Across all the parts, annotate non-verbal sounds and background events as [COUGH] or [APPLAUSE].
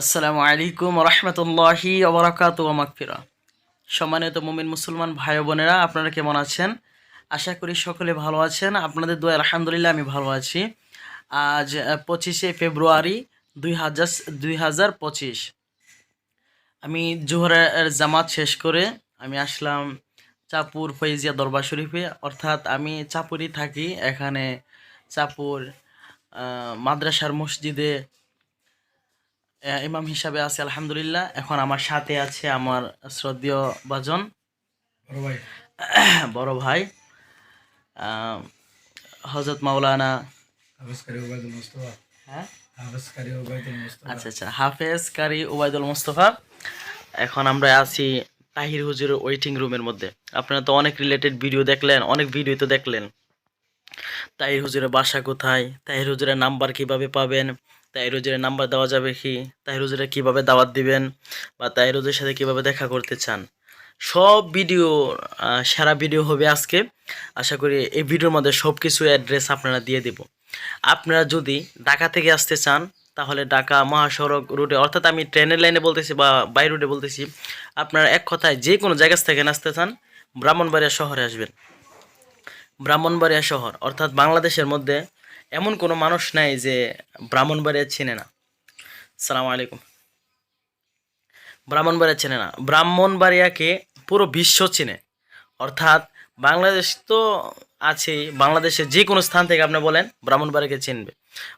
আসসালামু আলাইকুম রহমতুল্লাহি ওবরাকাত মাকফিরা সম্মানিত মুমিন মুসলমান ভাই বোনেরা, আপনারা কেমন আছেন? আশা করি সকলে ভালো আছেন। আপনাদের দোয়া আলহামদুলিল্লাহ আমি ভালো আছি। আজ পঁচিশে ফেব্রুয়ারি দুই হাজার দুই হাজার পঁচিশ। আমি জোহরের জামাত শেষ করে আমি আসলাম চাপুর ফৈজিয়া দরবার শরীফে। অর্থাৎ আমি চাপুরই থাকি। এখানে চাপুর মাদ্রাসার মসজিদে ইমাম হিসাবে আছে আলহামদুলিল্লাহ। এখন আমার সাথে আছে আমার শ্রদ্ধেয় বাজন। বড় ভাই। [CLEARS THROAT] হজরত মাওলানা হ্যাঁ? আচ্ছা আচ্ছা। হাফেজ কারি ওবায়দুল মোস্তফা। এখন আমরা আছি তাহির হুজুরের ওয়েটিং রুমের মধ্যে। আপনারা তো অনেক রিলেটেড ভিডিও দেখলেন অনেক ভিডিও তো দেখলেন। তাহির হুজুরের বাসা কোথায়? তাহির হুজুরের নাম্বার কীভাবে পাবেন? তাহির হুজুরের নাম্বার দেওয়া যাবে কি? তাহির হুজুরের কীভাবে দাওয়াত দিবেন? বা তাহির হুজুরের সাথে কীভাবে দেখা করতে চান? সব ভিডিও সারা ভিডিও হবে আজকে। আশা করি এই ভিডিওর মধ্যে সব কিছু অ্যাড্রেস আপনারা দিয়ে দেব। আপনারা যদি ঢাকা থেকে আসতে চান, তাহলে ঢাকা মহাসড়ক রুটে, অর্থাৎ আমি ট্রেনের লাইনে বলতেছি বা বাই রুটে বলতেছি, আপনারা এক কথায় যে কোনো জায়গা থেকে আসতে চান, ব্রাহ্মণবাড়িয়া শহরে আসবেন। ব্রাহ্মণবাড়িয়া শহর, অর্থাৎ বাংলাদেশের মধ্যে এমন কোনো মানুষ নাই যে ব্রাহ্মণবাড়িয়া চেনে না। সালাম আলাইকুম। ব্রাহ্মণবাড়িয়া চেনে না। ব্রাহ্মণবাড়িয়াকে পুরো বিশ্ব চেনে। অর্থাৎ বাংলাদেশ তো আছেই, বাংলাদেশের যে কোনো স্থান থেকে আপনি বলেন ব্রাহ্মণবাড়িয়াকে চিনবে।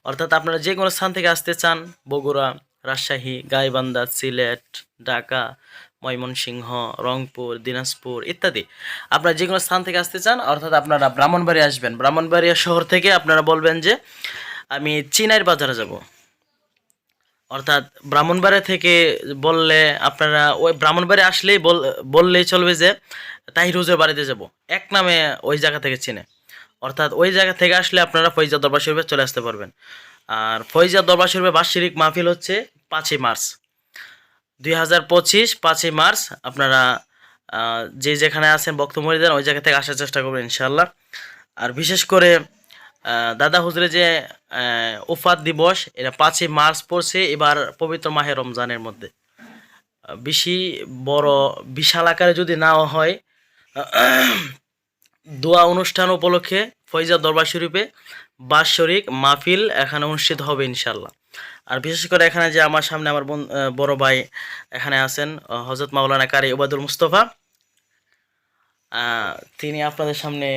অর্থাৎ আপনারা যে কোনো স্থান থেকে আসতে চান, বগুড়া, রাজশাহী, গাইবান্ধা, সিলেট, ঢাকা ময়মনসিংহ, রংপুর, দিনাজপুর ইত্যাদি। আপনারা যে কোনো স্থান থেকে আসতে চান, অর্থাৎ আপনারা ব্রাহ্মণবাড়ি আসবেন। ব্রাহ্মণবাড়িয়া শহর থেকে আপনারা বলবেন যে, আমি চিনাইর বাজারে যাব। অর্থাৎ ব্রাহ্মণবাড়িয়া থেকে বললে আপনারা ওই ব্রাহ্মণবাড়ি আসলেই বল- বললেই চলবে যে, তাহির হুজুর বাড়িতে যাব। এক নামে ওই জায়গা থেকে চিনে। অর্থাৎ ওই জায়গা থেকে আসলে আপনারা ফৈজা দরবার শরীফে চলে আসতে পারবেন। আর ফৈজা দরবার শরীফে বার্ষিক মাহফিল হচ্ছে পাঁচই মার্চ। দুই হাজার পঁচিশ পাঁচই মার্চ আপনারা যে যেখানে আছেন বক্তব্য দেন, ওই জায়গা থেকে আসার চেষ্টা করবেন ইনশাল্লাহ আর বিশেষ করে দাদা হুজুরে যে উফাত দিবস, এটা পাঁচই মার্চ পড়ছে, এবার পবিত্র মাহে রমজানের মধ্যে। বেশি বড়, বিশাল আকারে যদি নাও হয় দোয়া অনুষ্ঠান উপলক্ষে ফৈজা দরবার শরীফে বাৎসরিক মাহফিল এখানে অনুষ্ঠিত হবে ইনশাল্লাহ আর বিশেষ করে এখানে যে আমার সামনে আমার বোন বড় ভাই এখানে আছেন হজরত মাওলানা কারি ওবায়দুল মুস্তফা তিনি আপনাদের সামনে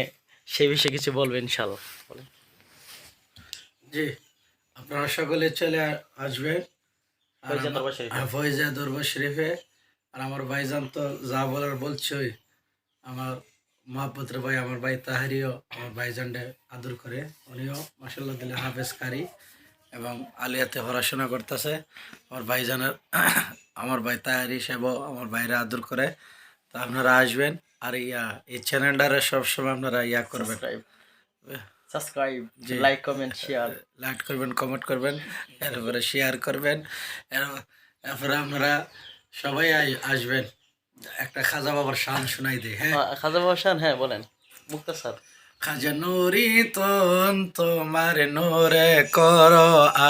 সেই বিষয়ে কিছু বলবেন ইনশাল্লাহ বলেন। জি আপনারা সকলে চলে আসবেন। ফৈজা দরবার শরীফে। আর আমার ভাইজান তো যা বলার বলছই। আমার মহাপুত্র ভাই আমার ভাই তাহারিও আমার ভাইজানডে আদর করে। উনিও মাসাল্লাহ দিলে হাফেজ কারি এবং আলিয়াতে পড়াশোনা করতেছে। আমার ভাইজানের আমার ভাই তাহারি সেবও আমার ভাইরা আদর করে। তো আপনারা আসবেন আর ইয়া এই চ্যানেলটারে সবসময় আপনারা ইয়া করবেন। Subscribe. Like comment share like করবেন কমেন্ট করবেন এরপরে শেয়ার করবেন। এর- এরপরে আমরা সবাই আসবেন। একটা খাজা বাবার শান শোনাই দিই হ্যাঁ? খাজা বাসান হ্যাঁ বলেন। মুক্তা স্যার। খাজা নুরি তন তোমার নোরে কর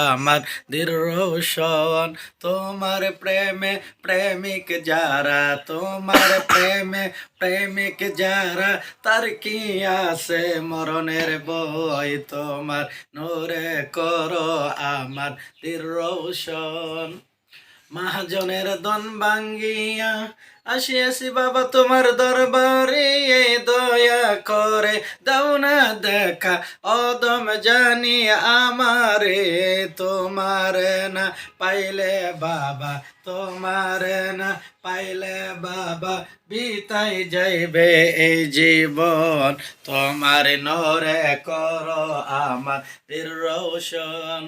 আমার দীর রোশন তোমার প্রেমে প্রেমিক যারা তোমার প্রেমে প্রেমিক যারা তার কি আছে মরণের বই তোমার নোরে কর আমার দীর রোশন মহাজনের দন ভাঙ্গিয়া আসি বাবা তোমার দরবারে দয়া করে। দাও না দেখা, অদম জানি আমারে, তোমার না পাইলে বাবা, তোমার না পাইলে বাবা। বিতাই যাইবে এই জীবন, তোমার নরে কর আমার রোশন।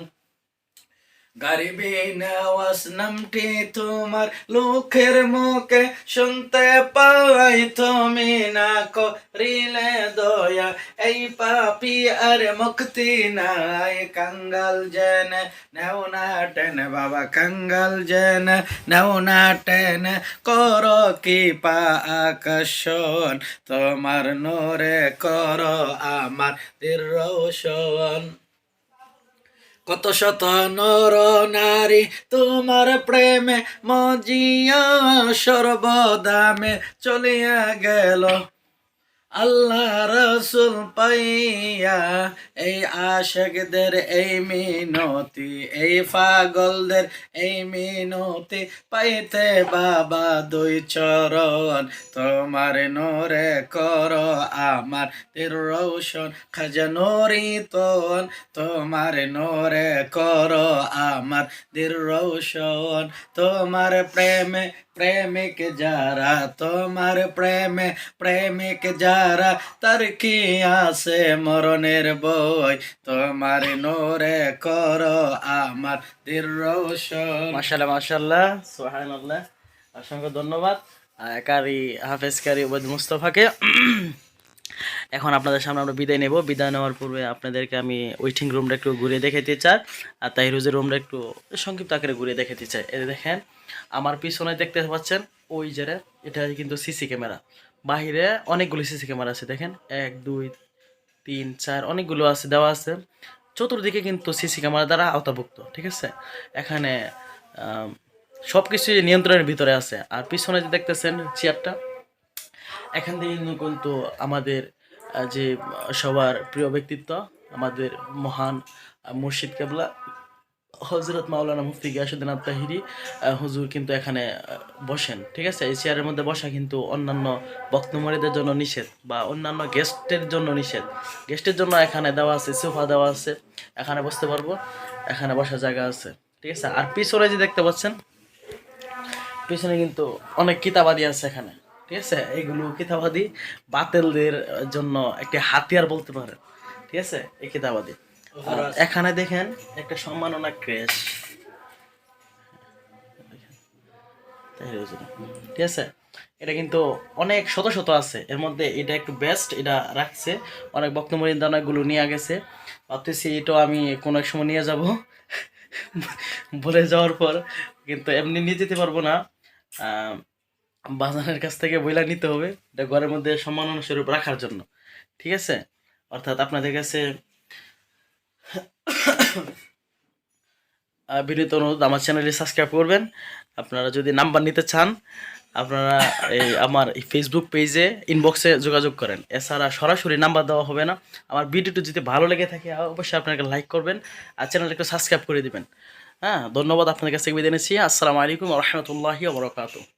গরিবী নেওয়াস নামটি তোমার লোকের মুখে শুনতে পাই তুমি না করিলে দয়া। এই পাপি আর মুক্তি নাই, কাঙ্গাল জেন নেও না টেন, বাবা, কাঙ্গাল জেন নেও না টেন। কর কি আকর্ষণ, তোমার নোরে কর আমার দীর রোশন কত শত নর নারী তোমার প্রেমে মজিয়া সর্বদামে চলিয়া গেল। আল্লাহ রসুল পাইয়া এই আশেকদের, এই মিনতি, এই পাগলদের, এই মিনতি পাইতে বাবা দুই চরণ। তোমার নোরে কর আমার তীর রৌশন খাজা নরি তোন তোমার নোরে কর আমার দীর রৌশন। তোমার প্রেমে প্রেমিক যারা, তোমার প্রেমে প্রেমিক যারা, তার কি আছে মরণের বই? তোমার নোরে কর আমার দীর মাসাল্লাহ মাসাল্লাহ সুবহানাল্লাহ। অসংখ্য ধন্যবাদ। কারি, হাফেজ কারি ওবেদ মুস্তফাকে। এখন আপনাদের সামনে আমরা বিদায় নেব। বিদায় নেওয়ার পূর্বে আপনাদেরকে আমি ওয়েটিং রুমটা একটু ঘুরে দেখাতে চাই, আর তাহিরুজের রুমটা একটু সংক্ষিপ্ত আকারে ঘুরে দেখাতে চাই। এই দেখেন, আমার পিছনে দেখতে পাচ্ছেন ওই যে এটা কিন্তু সিসি ক্যামেরা বাহিরে অনেকগুলি সিসি ক্যামেরা আছে, দেখেন। এক, দুই, তিন, চার, অনেকগুলো আছে, দেওয়া আছে। চতুর্দিকে কিন্তু সিসি ক্যামেরা দ্বারা আওতাভুক্ত, ঠিক আছে? এখানে সব কিছু নিয়ন্ত্রণের ভিতরে আছে। আর পিছনে যে দেখতেছেন চেয়ারটা এখান থেকে কিন্তু আমাদের যে সবার প্রিয় ব্যক্তিত্ব, আমাদের মহান মুর্শিদ কেবলা হজরত মাওলানা মুফতি গিয়াসুদ্দিন আত্মাহিরি হুজুর কিন্তু এখানে বসেন, ঠিক আছে? এই চেয়ারের মধ্যে বসা কিন্তু অন্যান্য বক্তমরীদের জন্য নিষেধ বা অন্যান্য গেস্টের জন্য নিষেধ। গেস্টের জন্য এখানে দেওয়া আছে, সোফা দেওয়া আছে, এখানে বসতে পারব, এখানে বসার জায়গা আছে, ঠিক আছে? আর পিছনে যে দেখতে পাচ্ছেন, পিছনে কিন্তু অনেক কিতাবাদি আছে এখানে। ঠিক আছে? এইগুলো কিতাবাদি বাতেলদের জন্য একটি হাতিয়ার বলতে পারেন ঠিক আছে? এই কিতাবাদি। এখানে দেখেন একটা সম্মাননা ক্রেশ। ঠিক আছে? এটা কিন্তু অনেক শত শত আছে। এর মধ্যে এটা একটু বেস্ট এটা রাখছে। অনেক বক্তমরিন্দা অনেকগুলো নিয়ে গেছে। ভাবতেছি এটাও আমি কোনো এক সময় নিয়ে যাব। বলে যাওয়ার পর। কিন্তু এমনি নিয়ে যেতে পারব না। আহ, বাজানের কাছ থেকে বইলা নিতে হবে। এটা ঘরের মধ্যে সম্মান স্বরূপ রাখার জন্য। ঠিক আছে? অর্থাৎ আপনাদের কাছে বিনীত অনুরোধ, আমার চ্যানেলটি সাবস্ক্রাইব করবেন। আপনারা যদি নাম্বার নিতে চান, আপনারা এই আমার ফেসবুক পেজে ইনবক্সে যোগাযোগ করেন। এছাড়া সরাসরি নাম্বার দেওয়া হবে না। আমার ভিডিওটি যদি ভালো লেগে থাকে, অবশ্যই আপনাকে লাইক করবেন আর চ্যানেলটা একটু সাবস্ক্রাইব করে দেবেন। হ্যাঁ ধন্যবাদ আপনাদের কাছে বিদায় নিচ্ছি। আসসালামু আলাইকুম রহমতুল্লাহি ওবরাকাতু